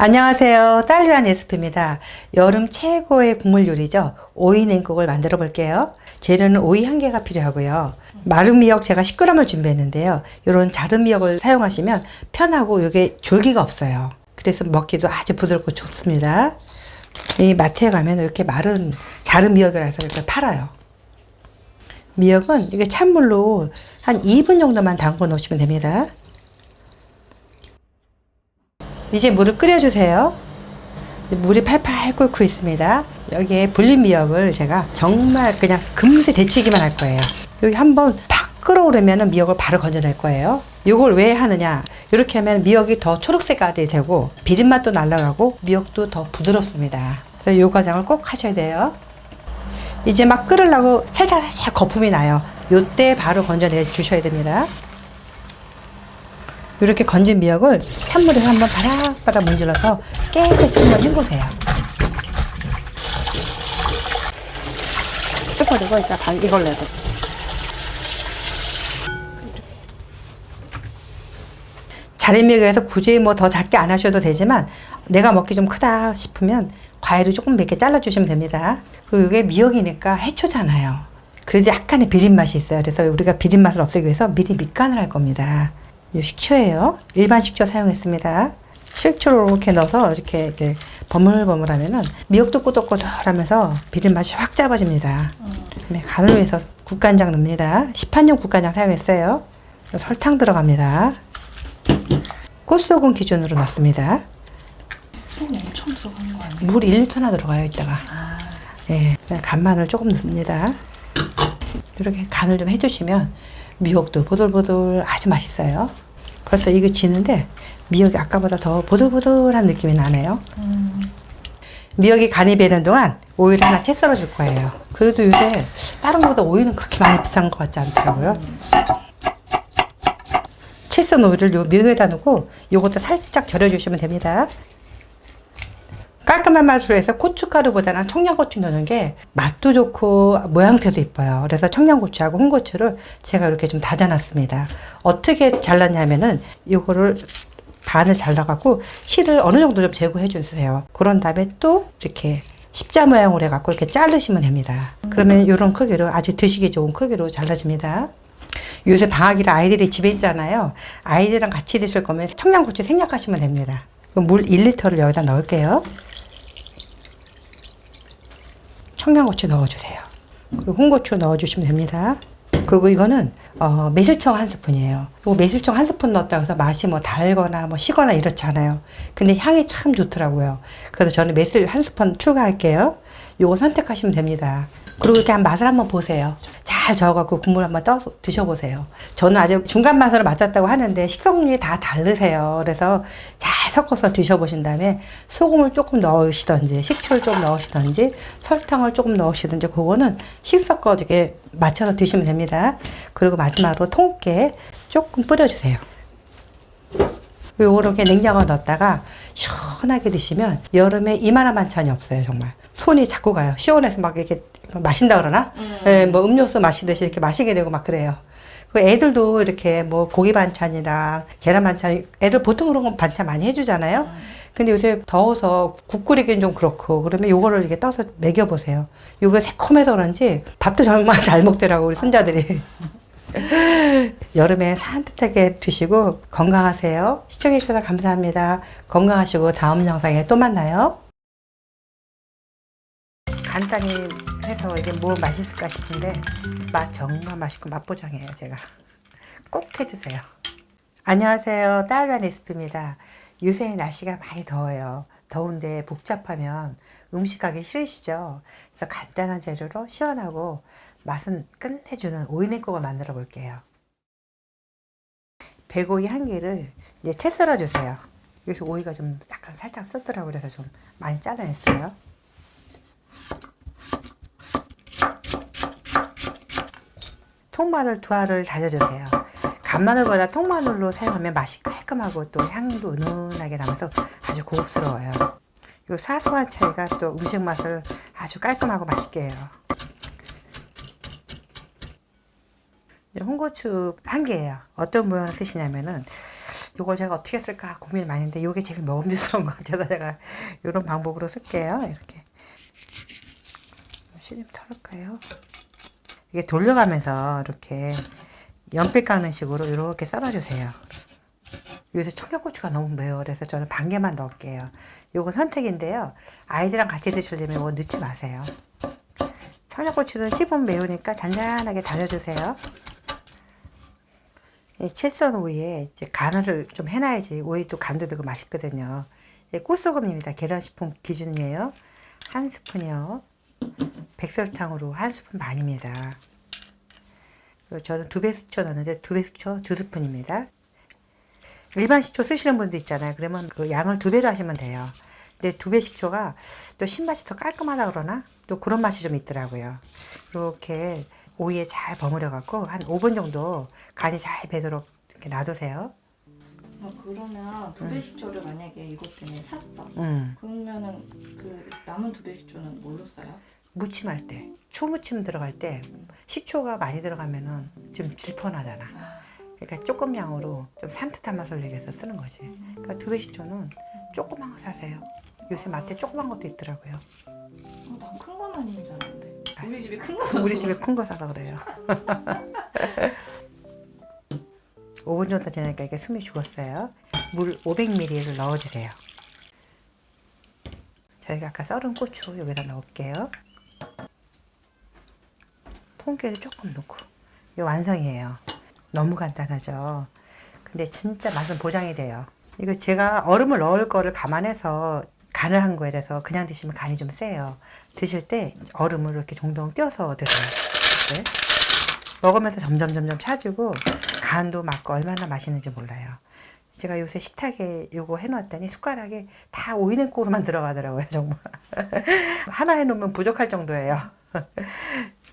안녕하세요. 딸리안 레시피입니다. 여름 최고의 국물 요리죠. 오이 냉국을 만들어 볼게요. 재료는 오이 한 개가 필요하고요. 마른 미역 제가 10g을 준비했는데요. 이런 자른 미역을 사용하시면 편하고 이게 줄기가 없어요. 그래서 먹기도 아주 부드럽고 좋습니다. 이 마트에 가면 이렇게 마른 자른 미역이라서 이렇게 팔아요. 미역은 이게 찬물로 한 2분 정도만 담궈 놓으시면 됩니다. 이제 물을 끓여주세요. 물이 팔팔 끓고 있습니다. 여기에 불린 미역을 제가 정말 그냥 금세 데치기만 할 거예요. 여기 한번 팍 끓어오르면 미역을 바로 건져낼 거예요. 이걸 왜 하느냐? 이렇게 하면 미역이 더 초록색깔이 되고 비린맛도 날라가고 미역도 더 부드럽습니다. 그래서 이 과정을 꼭 하셔야 돼요. 이제 막 끓으려고 살짝 살짝 거품이 나요. 이때 바로 건져내 주셔야 됩니다. 이렇게 건진 미역을 찬물에서 한번 바락바락 문질러서 깨끗이 한번 헹구세요. 뜯어내고 이따 반 이걸 내고. 자린미역에서 굳이 뭐 더 작게 안 하셔도 되지만 내가 먹기 좀 크다 싶으면 과일을 조금 몇 개 잘라주시면 됩니다. 그리고 이게 미역이니까 해초잖아요. 그래도 약간의 비린 맛이 있어요. 그래서 우리가 비린 맛을 없애기 위해서 미리 밑간을 할 겁니다. 이 식초예요. 일반 식초 사용했습니다. 식초를 이렇게 넣어서 이렇게, 이렇게 버물버물 하면은 미역도 꼬독꼬독하면서 비린 맛이 확 잡아집니다. 그다음에 간을 위해서 국간장 넣습니다. 시판용 국간장 사용했어요. 설탕 들어갑니다. 꽃소금 기준으로 넣습니다. 엄청 들어가는 거 아니에요? 물 1리터나 들어가요, 이따가. 예, 그냥 간마늘 조금 넣습니다. 이렇게 간을 좀 해주시면 미역도 보들보들 아주 맛있어요. 벌써 이거 지는데 미역이 아까보다 더 보들보들한 느낌이 나네요. 미역이 간이 배는 동안 오이를 하나 채 썰어 줄 거예요. 그래도 요새 다른 거보다 오이는 그렇게 많이 비싼 것 같지 않더라고요. 채썬 오이를 요 미역에다 넣고 요것도 살짝 절여 주시면 됩니다. 깔끔한 맛으로 해서 고춧가루보다는 청양고추 넣는 게 맛도 좋고 모양새도 이뻐요. 그래서 청양고추하고 홍고추를 제가 이렇게 좀 다져놨습니다. 어떻게 잘랐냐면은 이거를 반을 잘라갖고 실을 어느 정도 좀 제거해 주세요. 그런 다음에 또 이렇게 십자 모양으로 해갖고 이렇게 자르시면 됩니다. 그러면 이런 크기로 아주 드시기 좋은 크기로 잘라집니다. 요새 방학이라 아이들이 집에 있잖아요. 아이들이랑 같이 드실 거면 청양고추 생략하시면 됩니다. 물 1리터를 여기다 넣을게요. 청양고추 넣어주세요. 그리고 홍고추 넣어주시면 됩니다. 그리고 이거는 어, 매실청 한 스푼이에요. 이 매실청 한 스푼 넣었다고 해서 맛이 뭐 달거나 뭐 시거나 이렇지 않아요. 근데 향이 참 좋더라고요. 그래서 저는 매실 한 스푼 추가할게요. 요거 선택하시면 됩니다. 그리고 이렇게 한 맛을 한번 보세요. 잘 저어갖고 국물 한번 떠서 드셔보세요. 저는 아주 중간 맛으로 맞췄다고 하는데 식성률이 다 다르세요. 그래서 잘 섞어서 드셔보신 다음에 소금을 조금 넣으시던지 식초를 좀 넣으시던지 설탕을 조금 넣으시든지 그거는 식섞어 이렇게 맞춰서 드시면 됩니다. 그리고 마지막으로 통깨 조금 뿌려주세요. 요렇게 냉장고에 넣었다가 시원하게 드시면 여름에 이만한 반찬이 없어요 정말. 손이 자꾸 가요. 시원해서 막 이렇게 마신다 그러나? 예, 뭐 음료수 마시듯이 이렇게 마시게 되고 막 그래요. 그 애들도 이렇게 뭐 고기 반찬이랑 계란 반찬 애들 보통 그런 거 반찬 많이 해주잖아요 근데 요새 더워서 국 끓이기는 좀 그렇고 그러면 요거를 이렇게 떠서 먹여보세요 요거 새콤해서 그런지 밥도 정말 잘 먹더라고 우리 손자들이 여름에 산뜻하게 드시고 건강하세요. 시청해주셔서 감사합니다. 건강하시고 다음 영상에 또 만나요. 간단히 해서 이게 뭐 맛있을까 싶은데 맛 정말 맛있고 맛보장이에요 제가. 꼭 해드세요. 안녕하세요. 딸반 레시피입니다. 요새 날씨가 많이 더워요. 더운데 복잡하면 음식 하기 싫으시죠? 그래서 간단한 재료로 시원하고 맛은 끝내주는 오이냉국을 만들어 볼게요. 백오이 한 개를 이제 채 썰어 주세요. 여기서 오이가 좀 약간 살짝 썼더라고 그래서 좀 많이 잘라냈어요. 통마늘 두 알을 다져주세요. 간마늘보다 통마늘로 사용하면 맛이 깔끔하고 또 향도 은은하게 나면서 아주 고급스러워요. 이 사소한 차이가 또 음식 맛을 아주 깔끔하고 맛있게 해요. 홍고추 한 개예요. 어떤 모양을 쓰시냐면은 이걸 제가 어떻게 쓸까 고민이 많이 했는데 이게 제일 먹음직스러운 것 같아서 제가 이런 방법으로 쓸게요. 이렇게. 씨좀 털을까요? 이게 돌려가면서 이렇게 연필 깎는 식으로 이렇게 썰어주세요. 요새 청양고추가 너무 매워 그래서 저는 반 개만 넣을게요. 요거 선택인데요. 아이들이랑 같이 드시려면 이거 넣지 마세요. 청양고추는 씹으면 매우니까 잔잔하게 다져주세요. 이 채썬 오이에 이제 간을 좀 해놔야지 오이도 간도 되고 맛있거든요. 이 꽃소금입니다. 계란식품 기준이에요. 한 스푼이요. 백설탕으로 한 스푼 반입니다. 그리고 저는 두배 식초 넣었는데 두배 식초 두 스푼입니다. 일반 식초 쓰시는 분도 있잖아요. 그러면 그 양을 두 배로 하시면 돼요. 근데 두 배 식초가 또 신맛이 더 깔끔하다 그러나 또 그런 맛이 좀 있더라고요. 이렇게 오이에 잘 버무려 갖고 한 5분 정도 간이 잘 배도록 이렇게 놔두세요. 어, 그러면 두 배 식초를 만약에 이것 때문에 샀어. 음. 그러면은 그 남은 두 배 식초는 뭘로 써요? 무침할 때 초무침 들어갈 때 식초가 많이 들어가면은 좀 질펀하잖아. 그러니까 조금 양으로 좀 산뜻한 맛을 내기 위해서 쓰는 거지. 그러니까 두배 식초는 조그만 거 사세요. 요새 마트에 조그만 것도 있더라고요. 어, 난큰 거만 있는 줄 알았는데. 아. 우리 집에 큰 거. 우리 집에 큰 거 사서 그래요. 5분 정도 지나니까 이게 숨이 죽었어요. 물 500ml를 넣어주세요. 저희가 아까 썰은 고추 여기다 넣을게요. 통깨를 조금 넣고 이게 완성이에요. 너무 간단하죠. 근데 진짜 맛은 보장이 돼요. 이거 제가 얼음을 넣을 거를 감안해서 간을 한 거라서 그냥 드시면 간이 좀 세요. 드실 때 얼음을 이렇게 종종 띄어서 드세요. 네. 먹으면서 점점 점점 차지고 간도 맞고 얼마나 맛있는지 몰라요. 제가 요새 식탁에 요거 해놨더니 숟가락에 다 오이냉국으로만 들어가더라고요 정말 하나 해놓으면 부족할 정도예요.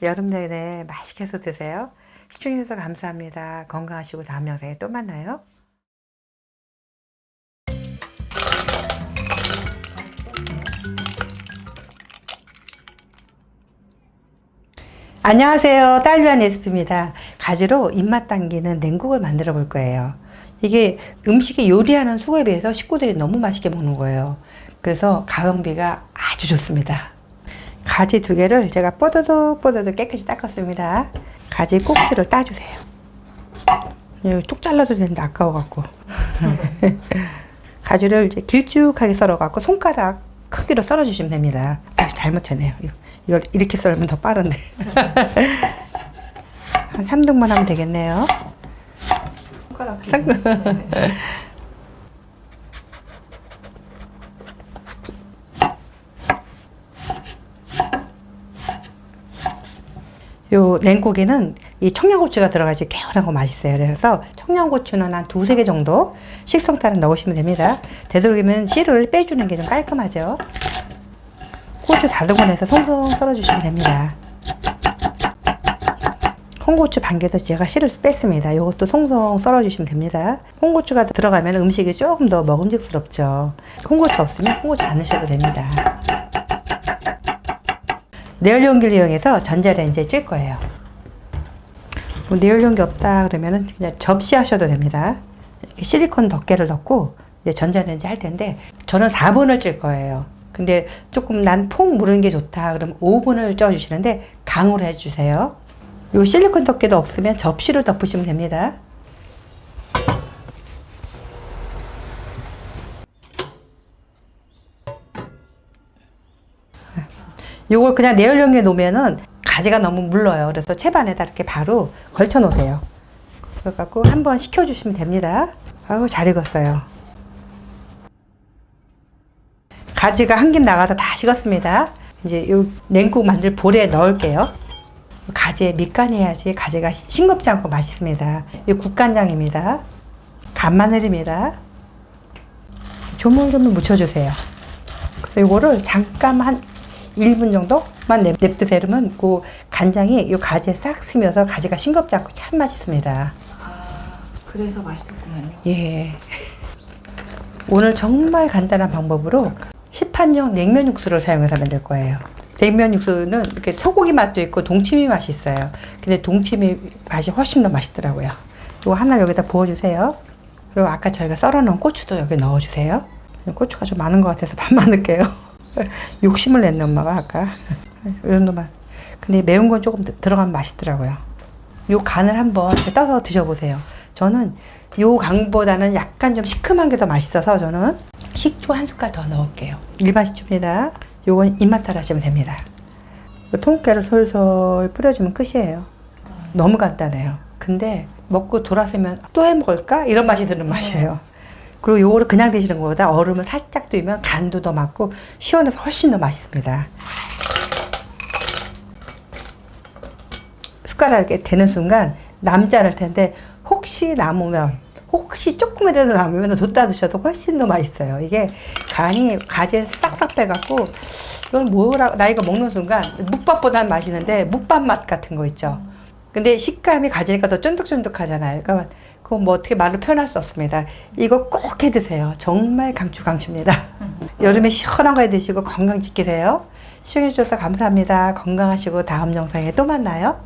여름 내내 맛있게 해서 드세요. 시청해주셔서 감사합니다. 건강하시고 다음 영상에 또 만나요. 안녕하세요. 딸위한 레시피입니다. 가지로 입맛 당기는 냉국을 만들어 볼 거예요. 이게 음식이 요리하는 수고에 비해서 식구들이 너무 맛있게 먹는 거예요. 그래서 가성비가 아주 좋습니다. 가지 두 개를 제가 뽀드득 뽀드득 깨끗이 닦았습니다. 가지 꼭지를 따주세요. 여기 뚝 잘라도 되는데 아까워갖고. 가지를 이제 길쭉하게 썰어갖고 손가락 크기로 썰어주시면 됩니다. 아유, 잘못했네요. 이거- 이걸 이렇게 썰면 더 빠른데. 한 3등분 하면 되겠네요. 손가락. 요 냉고기는 이 청양고추가 들어가지 개운하고 맛있어요. 그래서 청양고추는 한 두세 개 정도 식성 따라 넣으시면 됩니다. 되도록이면 씨를 빼주는 게 좀 깔끔하죠. 고추 4등분해서 송송 썰어주시면 됩니다. 홍고추 반 개도 제가 씨를 뺐습니다. 이것도 송송 썰어주시면 됩니다. 홍고추가 들어가면 음식이 조금 더 먹음직스럽죠. 홍고추 없으면 홍고추 안 넣으셔도 됩니다. 내열 용기를 이용해서 전자레인지에 찔 거예요. 뭐 내열 용기 없다 그러면은 그냥 접시 하셔도 됩니다. 실리콘 덮개를 넣고 이제 전자레인지 할 텐데 저는 4분을 찔 거예요. 근데 조금 난퐁 무르는 게 좋다 그러면 5분을 쪄 주시는데 강으로 해 주세요. 요 실리콘 덮개도 없으면 접시로 덮으시면 됩니다. 요걸 그냥 내열용기에 놓으면은 가지가 너무 물러요. 그래서 채반에다 이렇게 바로 걸쳐 놓으세요. 그래갖고 한번 식혀주시면 됩니다. 아우 잘 익었어요. 가지가 한 김 나가서 다 식었습니다. 이제 요 냉국 만들 볼에 넣을게요. 가지에 밑간해야지 가지가 싱겁지 않고 맛있습니다. 이 국간장입니다. 간마늘입니다. 조물조물 묻혀주세요. 그래서 이거를 잠깐 한 1분 정도만 냅- 냅두세요. 그러면 그 간장이 이 가지에 싹 스며서 가지가 싱겁지 않고 참 맛있습니다. 그래서 맛있었구만요. 예. 오늘 정말 간단한 방법으로 시판용 냉면 육수를 사용해서 만들 거예요. 냉면 육수는 이렇게 소고기 맛도 있고 동치미 맛이 있어요. 근데 동치미 맛이 훨씬 더 맛있더라고요. 이거 하나 여기다 부어주세요. 그리고 아까 저희가 썰어놓은 고추도 여기 넣어주세요. 고추가 좀 많은 것 같아서 반만 넣을게요. 욕심을 냈네 엄마가 아까. 이 정도만. 근데 매운 건 조금 드- 들어가면 맛있더라고요. 요 간을 한번 떠서 드셔보세요. 저는 요 간보다는 약간 좀 시큼한 게 더 맛있어서 저는 식초 한 숟갈 더 넣을게요. 일반 식초입니다. 요건 입맛 따라 하시면 됩니다. 요 통깨를 솔솔 뿌려주면 끝이에요. 너무 간단해요. 근데 먹고 돌아서면 또 해 먹을까? 이런 맛이 드는 맛이에요. 그리고 요거를 그냥 드시는 것보다 얼음을 살짝 두면 간도 더 맞고 시원해서 훨씬 더 맛있습니다. 숟가락에 대는 순간 남지 않을 텐데 혹시 남으면 혹시 조금이라도 남으면 뒀다 드셔도 훨씬 더 맛있어요. 이게 간이 가지에 싹싹 빼갖고 이걸 뭐라 나 이거 먹는 순간 묵밥보다는 맛있는데 묵밥 맛 같은 거 있죠. 근데 식감이 가지니까 더 쫀득쫀득하잖아요. 그러니까 그거 뭐 어떻게 말로 표현할 수 없습니다. 이거 꼭 해 드세요. 정말 강추 강추입니다. 여름에 시원한 거 해 드시고 건강 지키세요. 시청해 주셔서 감사합니다. 건강하시고 다음 영상에 또 만나요.